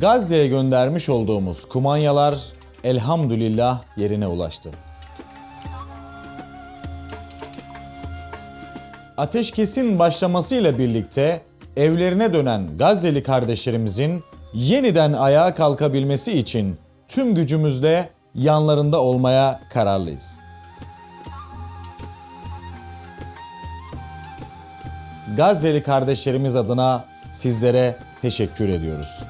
Gazze'ye göndermiş olduğumuz kumanyalar elhamdülillah yerine ulaştı. Ateşkesin başlamasıyla birlikte evlerine dönen Gazze'li kardeşlerimizin yeniden ayağa kalkabilmesi için tüm gücümüzle yanlarında olmaya kararlıyız. Gazze'li kardeşlerimiz adına sizlere teşekkür ediyoruz.